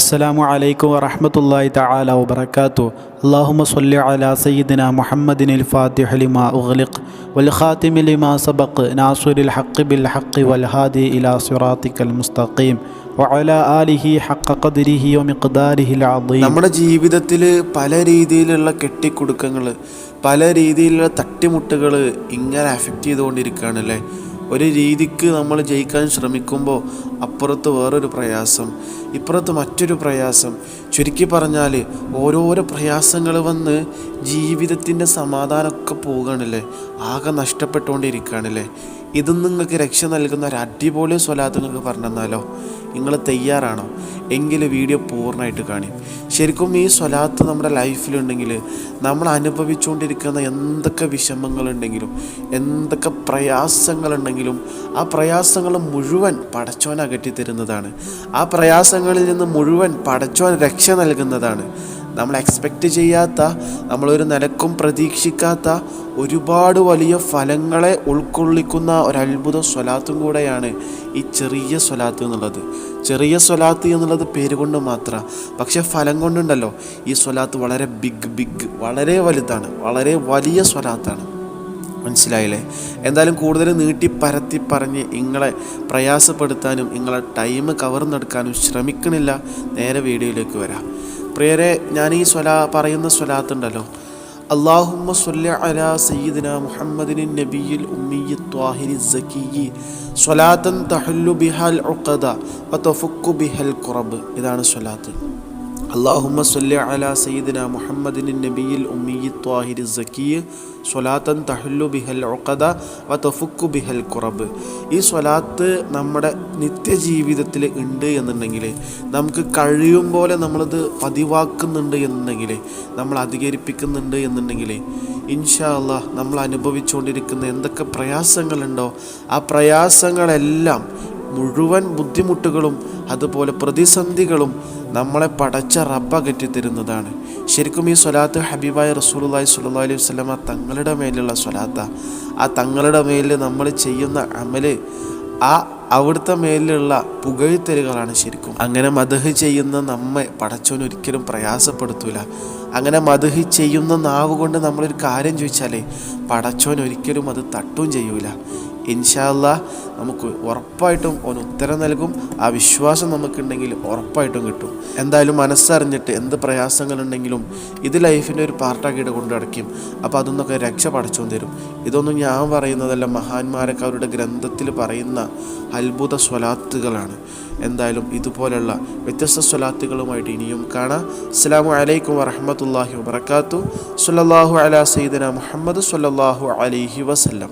അസ്സലാമു അലൈക്കും വറഹമത്തല്ലാഹി തആല വബറകാതു അല്ലാഹുമ്മ സ്വല്ലി അലാ സയ്യിദിന മുഹമ്മദിനിൽ ഫാത്തിഹ ലിമാ ഉഗ്ലിഖ് വൽ ഖാതിമി ലിമാ സബഖ് ബിൽ ഹക്ക് വൽ ഹാദി ഇലാ സിറാത്തിക്കൽ മുസ്തഖീം വഅലാ ആലിഹി ഹഖ ഖദ്രിഹി വമിഖ്ദാരിഹിൽ അദീം. നമ്മുടെ ജീവിതത്തിൽ പല രീതിയിലുള്ള കെട്ടിക്കുടുക്കങ്ങൾ പല രീതിയിലുള്ള തട്ടിമുട്ടുകൾ ഇങ്ങനെ അഫക്റ്റ് ചെയ്തുകൊണ്ടിരിക്കുകയാണ് അല്ലേ? ഒരു രീതിക്ക് നമ്മൾ ജയിക്കാൻ ശ്രമിക്കുമ്പോൾ അപ്പുറത്ത് വേറൊരു പ്രയാസം ഇപ്പുറത്ത് മറ്റൊരു പ്രയാസം. ചുരുക്കി പറഞ്ഞാൽ ഓരോരോ പ്രയാസങ്ങൾ വന്ന് ജീവിതത്തിന്റെ സമാധാനമൊക്കെ പോവുകയാണല്ലേ ആകെ നഷ്ടപ്പെട്ടുകൊണ്ടിരിക്കുകയാണല്ലേ? ഇതും നിങ്ങൾക്ക് രക്ഷ നൽകുന്ന ഒരു അടിപൊളി സ്വലാത്ത് നിങ്ങൾക്ക് പറഞ്ഞു തന്നാലോ നിങ്ങൾ തയ്യാറാണോ? എങ്കിൽ വീഡിയോ പൂർണമായിട്ട് കാണും. ശരിക്കും ഈ സ്വലാത്ത് നമ്മുടെ ലൈഫിലുണ്ടെങ്കിൽ നമ്മൾ അനുഭവിച്ചുകൊണ്ടിരിക്കുന്ന എന്തൊക്കെ വിഷമങ്ങളുണ്ടെങ്കിലും എന്തൊക്കെ പ്രയാസങ്ങളുണ്ടെങ്കിലും ആ പ്രയാസങ്ങൾ മുഴുവൻ പടച്ചോൻ അകറ്റി തരുന്നതാണ് ആ പ്രയാസങ്ങളിൽ നിന്ന് മുഴുവൻ പടച്ചോൻ രക്ഷ നൽകുന്നതാണ്. നമ്മൾ എക്സ്പെക്റ്റ് ചെയ്യാത്ത നമ്മളൊരു നിലക്കും പ്രതീക്ഷിക്കാത്ത ഒരുപാട് വലിയ ഫലങ്ങളെ ഉൾക്കൊള്ളിക്കുന്ന ഒരത്ഭുത സ്വലാത്തും കൂടെയാണ് ഈ ചെറിയ സ്വലാത്ത് എന്നുള്ളത്. ചെറിയ സ്വലാത്ത് എന്നുള്ളത് പേര് കൊണ്ട് മാത്രം. പക്ഷേ ഫലം കൊണ്ടുണ്ടല്ലോ. ഈ സ്വലാത്ത് വളരെ ബിഗ് ബിഗ് വളരെ വലുതാണ്. വളരെ വലിയ സ്വലാത്താണ്. മനസ്സിലായില്ലേ? എന്തായാലും കൂടുതൽ നീട്ടി പരത്തി പറഞ്ഞ് നിങ്ങളെ പ്രയാസപ്പെടുത്താനും നിങ്ങളെ ടൈം കവർന്നെടുക്കാനും ശ്രമിക്കണില്ല. നേരെ വീഡിയോയിലേക്ക് വരാം. പ്രിയരെ ഞാൻ ഈ സ്വലാ പറയുന്ന സ്വലാത്തുണ്ടല്ലോ. അള്ളാഹുമ്മ സ്വല്ല അല സയ്യിദിന മുഹമ്മദിൻ നബിയിൽ ഉമ്മിയി ത്വാഹിരി സക്കിയി സ്വലാത്തൻ തഹല്ലു ബിഹാൽ ഉഖദ വ തൊഫുക്കു ബിഹൽ ഖുറബ്. ഇതാണ് സ്വലാത്ത്. സ്വല്ല അല സയ്യിദിന മുഹമ്മദിൻ നബിയിൽ ഉമ്മിയി ത്വാഹിരി സക്കിയ് സ്വലാത്തൻ തഹല്ലു ബിഹൽ ഉഖദ വ തഫുക്കു ബിഹൽ കുറബ് ഈ സ്വലാത്ത് നമ്മുടെ നിത്യജീവിതത്തിൽ ഉണ്ട് എന്നുണ്ടെങ്കിൽ നമുക്ക് കഴിയും പോലെ നമ്മളത് പതിവാക്കുന്നുണ്ട് എന്നുണ്ടെങ്കിൽ നമ്മൾ അധികരിപ്പിക്കുന്നുണ്ട് എന്നുണ്ടെങ്കിൽ ഇൻഷാ അള്ളാഹ് നമ്മൾ അനുഭവിച്ചുകൊണ്ടിരിക്കുന്ന എന്തൊക്കെ പ്രയാസങ്ങളുണ്ടോ ആ പ്രയാസങ്ങളെല്ലാം മുഴുവൻ ബുദ്ധിമുട്ടുകളും അതുപോലെ പ്രതിസന്ധികളും നമ്മളെ പടച്ച റബ്ബ തരുന്നതാണ് ശരിക്കും ഈ സ്വലാത്ത് ഹബീബായ റസൂലുള്ളാഹി സ്വല്ലല്ലാഹി അലൈഹി വസ്ലമ തങ്ങളുടെ മേലുള്ള സ്വലാത്ത. ആ തങ്ങളുടെ മേലിൽ നമ്മൾ ചെയ്യുന്ന അമൽ ആ അവിടുത്തെ മേലിലുള്ള പുകഴ്ത്തലുകളാണ് ശരിക്കും. അങ്ങനെ മധുഹ് ചെയ്യുന്ന നമ്മെ പടച്ചോൻ ഒരിക്കലും പ്രയാസപ്പെടുത്തൂല. അങ്ങനെ മധുഹ് ചെയ്യുന്ന നാവ് കൊണ്ട് നമ്മളൊരു കാര്യം ചോദിച്ചാലേ പടച്ചോൻ ഒരിക്കലും അത് തട്ടും ചെയ്യൂല. ഇൻഷാല്ല നമുക്ക് ഉറപ്പായിട്ടും ഒരു ഉത്തരം നൽകും. ആ വിശ്വാസം നമുക്കുണ്ടെങ്കിൽ ഉറപ്പായിട്ടും കിട്ടും. എന്തായാലും മനസ്സറിഞ്ഞിട്ട് എന്ത് പ്രയാസങ്ങളുണ്ടെങ്കിലും ഇത് ലൈഫിന്റെ ഒരു പാർട്ടാക്കിയിട്ട് കൊണ്ടു നടക്കും. അപ്പോൾ അതൊന്നൊക്കെ രക്ഷ പടച്ചു തരും. ഇതൊന്നും ഞാൻ പറയുന്നതല്ല മഹാന്മാരൊക്കെ അവരുടെ ഗ്രന്ഥത്തിൽ പറയുന്ന അത്ഭുത സ്വലാത്തുകളാണ്. എന്തായാലും ഇതുപോലെയുള്ള വ്യത്യസ്ത സ്വലാത്തുകളുമായിട്ട് ഇനിയും കാണാം. അസ്സാം വലൈക്കും വറഹമത്തല്ലാഹി വാത്തു സുല്ലാഹു അല സയ്യിദന മുഹമ്മദ് സുല്ലാഹു അലൈഹി വസല്ലം.